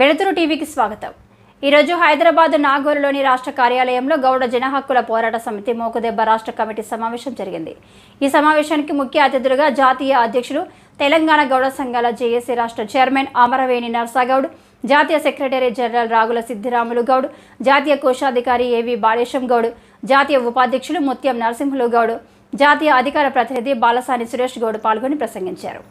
వెలుతురు టీవీకి స్వాగతం. ఈరోజు హైదరాబాద్ నాగోలులోని రాష్ట్ర కార్యాలయంలో గౌడ జనహక్కుల పోరాట సమితి మోకుదెబ్బ రాష్ట్ర కమిటీ సమావేశం జరిగింది. ఈ సమావేశానికి ముఖ్య అతిథులుగా జాతీయ అధ్యక్షులు తెలంగాణ గౌడ సంఘాల జేఏసీ రాష్ట్ర చైర్మన్ అమరవేణి నర్సాగౌడ్ జాతీయ సెక్రటరీ జనరల్ రాగుల సిద్ధిరాములు గౌడ్ జాతీయ కోశాధికారి ఏవి బాలేశం గౌడ్ జాతీయ ఉపాధ్యక్షులు ముత్యం నరసింహులు గౌడ్ జాతీయ అధికార ప్రతినిధి బాలసాని సురేష్ గౌడ్ పాల్గొని ప్రసంగించారు.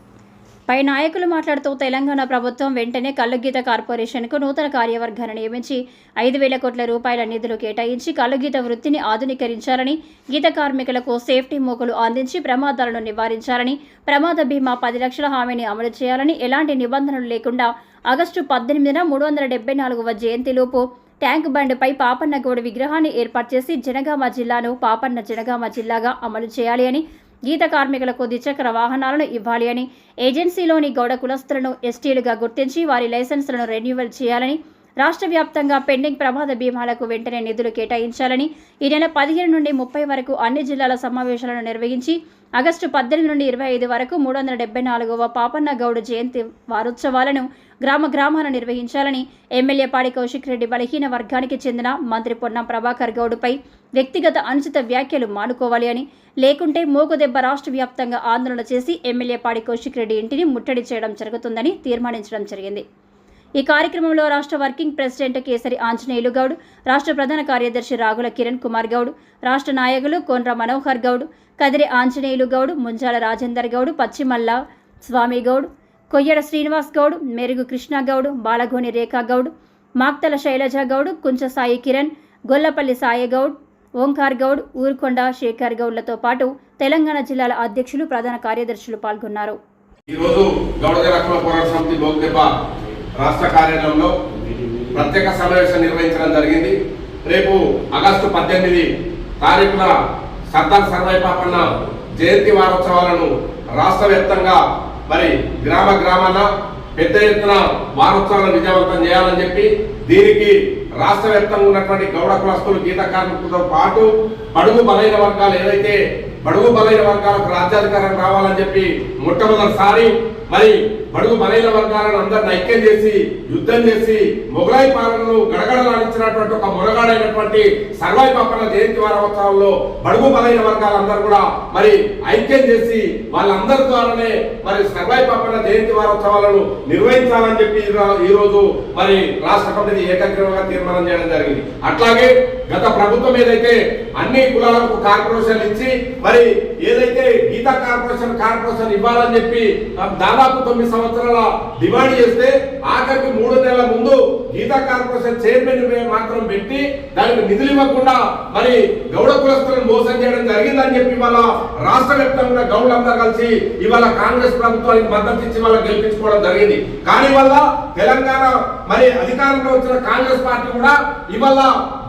పై నాయకులు మాట్లాడుతూ తెలంగాణ ప్రభుత్వం వెంటనే కళ్ళుగీత కార్పొరేషన్కు నూతన కార్యవర్గాన్ని నియమించి ఐదు వేల కోట్ల రూపాయల నిధులు కేటాయించి కళ్ళుగీత వృత్తిని ఆధునీకరించాలని గీత కార్మికులకు సేఫ్టీ మోకులు అందించి ప్రమాదాలను నివారించాలని ప్రమాద బీమా పది లక్షల హామీని అమలు చేయాలని ఎలాంటి నిబంధనలు లేకుండా ఆగస్టు పద్దెనిమిదిన మూడు వందల డెబ్బై నాలుగవ జయంతిలోపు ట్యాంక్ బండ్పై పాపన్నగూడ విగ్రహాన్ని ఏర్పాటు చేసి జనగామ జిల్లాను పాపన్న జనగామ జిల్లాగా అమలు చేయాలి అని గీత కార్మికులకు ద్విచక్ర వాహనాలను ఇవ్వాలి అని ఏజెన్సీలోని గౌడ కులస్తులను ఎస్టీలుగా గుర్తించి వారి లైసెన్సులను రెన్యువల్ చేయాలని రాష్ట్ర వ్యాప్తంగా పెండింగ్ ప్రమాద బీమాలకు వెంటనే నిధులు కేటాయించాలని ఈ నెల పదిహేను నుండి ముప్పై వరకు అన్ని జిల్లాల సమావేశాలను నిర్వహించి ఆగస్టు పద్దెనిమిది నుండి ఇరవై ఐదు వరకు మూడు వందల డెబ్బై నాలుగవ పాపన్న గౌడ్ జయంతి వారోత్సవాలను గ్రామ గ్రామాన నిర్వహించాలని ఎమ్మెల్యే పాడి కౌశిక్ రెడ్డి బలహీన వర్గానికి చెందిన మంత్రి పొన్నం ప్రభాకర్ గౌడ్పై వ్యక్తిగత అనుచిత వ్యాఖ్యలు మానుకోవాలి అని లేకుంటే మోగుదెబ్బ రాష్ట్ర వ్యాప్తంగా ఆందోళన చేసి ఎమ్మెల్యే పాడి కౌశిక్ రెడ్డి ఇంటిని ముట్టడి చేయడం జరుగుతుందని తీర్మానించడం జరిగింది. ఈ కార్యక్రమంలో రాష్ట్ర వర్కింగ్ ప్రెసిడెంట్ కేసరి ఆంజనేయులు గౌడ్ రాష్ట్ర ప్రధాన కార్యదర్శి రాగుల కిరణ్ కుమార్ గౌడ్ రాష్ట్ర నాయకులు కొండ్ర మనోహర్ గౌడ్ కదిరి ఆంజనేయులు గౌడ్ ముంజాల రాజేందర్ గౌడ్ పశ్చిమల్ల స్వామి గౌడ్ కొయ్యడ శ్రీనివాస్ గౌడ్ మెరుగు కృష్ణ గౌడ్ బాలగోని రేఖా గౌడ్ మాక్తల శైలజ గౌడ్ కుంచ సాయి కిరణ్ గొల్లపల్లి సాయి గౌడ్ ఓంకార్ గౌడ్ ఊరుకొండ శేఖర్ గౌడ్లతో పాటు తెలంగాణ జిల్లాల అధ్యక్షులు ప్రధాన కార్యదర్శులు పాల్గొన్నారు. ఈరోజు గౌడ పోరాట సమితి రాష్ట్ర కార్యాలయంలో ప్రత్యేక సమావేశం నిర్వహించడం జరిగింది. రేపు ఆగస్టు పద్దెనిమిది తారీఖున సర్దార్ సర్వై పాపన్న జయంతి వారోత్సవాలను రాష్ట్ర వ్యాప్తంగా మరి గ్రామ గ్రామాన పెద్ద ఎత్తున వారోత్సవాలను విజయవంతం చేయాలని చెప్పి దీనికి రాష్ట్ర వ్యాప్తంగా ఉన్నటువంటి గౌడ కులస్తులు గీత కార్మికులతో పాటు బడుగు బలైన వర్గాలు ఏదైతే బడుగు బలైన వర్గాలకు రాజ్యాధికారం రావాలని చెప్పి మొట్టమొదటిసారి మరి బడుగు బలైన వర్గాలను అందరిని ఐక్యం చేసి యుద్ధం చేసి మొగలాయి పాలనను గడగడలాడించినటువంటి ఒక మురగాడైనటువంటి సర్వాయి పాపన జయంతి వారోత్సవంలో బడుగు బలైన వర్గాలందరూ కూడా మరి ఐక్యం చేసి వాళ్ళందరి ద్వారానే మరి సర్వాయి పాపన జయంతి వారోత్సవాలను నిర్వహించాలని చెప్పి ఈ రోజు మరి రాష్ట్ర కమిటీ ఏకగ్రీవంగా తీర్మానం చేయడం జరిగింది. అట్లాగే గత ప్రభుత్వం ఏదైతే అన్ని కులాలకు కార్పొరేషన్లు ఇచ్చి మరి ఏదైతే గీతా కార్పొరేషన్ కార్పొరేషన్ ఇవ్వాలని చెప్పి దాదాపు తొమ్మిది సంవత్సరాలు సంవత్సరాల డిమాండ్ చేస్తే ఆఖరికి మూడు నెలల ముందు గీతా కార్పొరేషన్ చైర్మన్ మాత్రం పెట్టి దానికి నిధులు ఇవ్వకుండా మరి గౌడ కులస్తులను మోసం చేయడం జరిగిందని చెప్పి ఇవాళ రాష్ట్ర వ్యాప్తంగా ఉన్న కలిసి ఇవాళ కాంగ్రెస్ ప్రభుత్వానికి మద్దతు ఇచ్చి వాళ్ళ గెలిపించుకోవడం జరిగింది. కానీ వల్ల తెలంగాణ మరి అధికారంలో వచ్చిన కాంగ్రెస్ పార్టీ కూడా ఇవాళ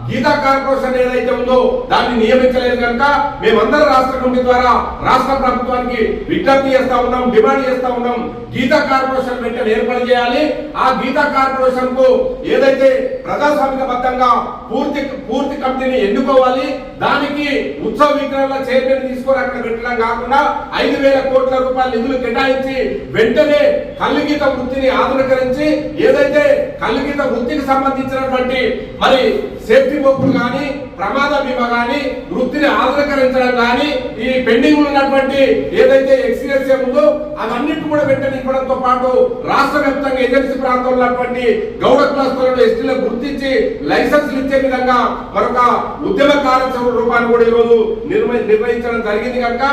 గీతా కార్పొరేషన్ ఏదైతే ఉందో దాన్ని నియమించలేదు కనుక మేమందరం రాష్ట్ర కమిటీ ద్వారా రాష్ట్ర ప్రభుత్వానికి విజ్ఞప్తి చేస్తా ఉన్నాం డిమాండ్ చేస్తా ఉన్నాం. గీతా కార్పొరేషన్ వెంటనే ఏర్పాటు చేయాలి. ఆ గీతా కార్పొరేషన్కు ఏదైతే ప్రజాస్వామికబద్ధంగా పూర్తి పూర్తి కమిటీని ఎన్నుకోవాలి దానికి ఉత్సవ విగ్రహాల చైర్మన్ తీసుకొని అక్కడ పెట్టడం కాకుండా ఐదు వేల కోట్ల రూపాయల నిధులు కేటాయించి వెంటనే కల్లుగీత వృత్తిని ఆధునీకరించి ఏదైతే కల్లుగీత వృత్తికి సంబంధించినటువంటి మరి సేఫ్టీ బొక్కులు కానీ ప్రమాద బీమా కానీ వృత్తిని ఆధునీకరించడం కానీ ఈ పెండింగ్ ఉన్నటువంటి ఏదైతే ఎక్స్పీరియన్స్ ఉందో అవన్నిటి కూడా వెంటనే ఇవ్వడంతో పాటు రాష్ట్ర వ్యాప్తంగా ఏజెన్సీ ప్రాంతంలో ఉన్నటువంటి గౌడ క్లాస్తులను ఎస్టీలకు గుర్తించి లైసెన్సులు ఇచ్చే విధంగా మరొక ఉద్యమ కార్యక్రమ రూపాన్ని కూడా ఈరోజు నిర్వ- నిర్వహించడం జరిగింది కనుక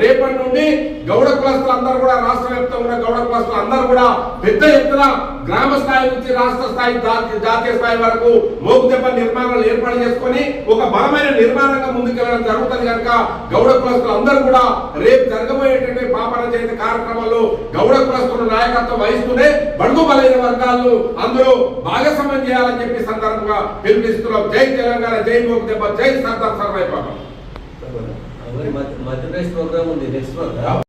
రేపటి నుండి గౌడ క్లాస్తులు అందరూ కూడా రాష్ట్ర వ్యాప్తంగా ఉన్న గౌడ క్లాస్తులు అందరూ కూడా పెద్ద ఎత్తున గ్రామ స్థాయి నుంచి రాష్ట్ర స్థాయి జాతీయ జాతీయ స్థాయి వరకు మోగుదెబ్బ నిర్మాణాలు ఏర్పాటు చేసుకొని ఒక బలమైన నిర్మాణంగా ముందుకెళ్ళడం జరుగుతుంది కనుక గౌడ కులస్తులు అందరూ కూడా రేపు జరగబోయేటువంటి పాపన చేత కార్యక్రమంలో గౌడ కులస్తులు నాయకత్వం వహిస్తూనే బడుగు బలైన వర్గాలను అందరూ భాగస్వామ్యం చేయాలని చెప్పి సందర్భంగా పిలుపునిస్తున్నాం. జై తెలంగాణ జై మోగుదెబ్బ జై సర్దార్ సర్వై పాపం మధ్య- మధ్యప్రదేశ్ ప్రోగ్రామ్ ఉంది నెక్స్ట్ ప్రోగ్రామ్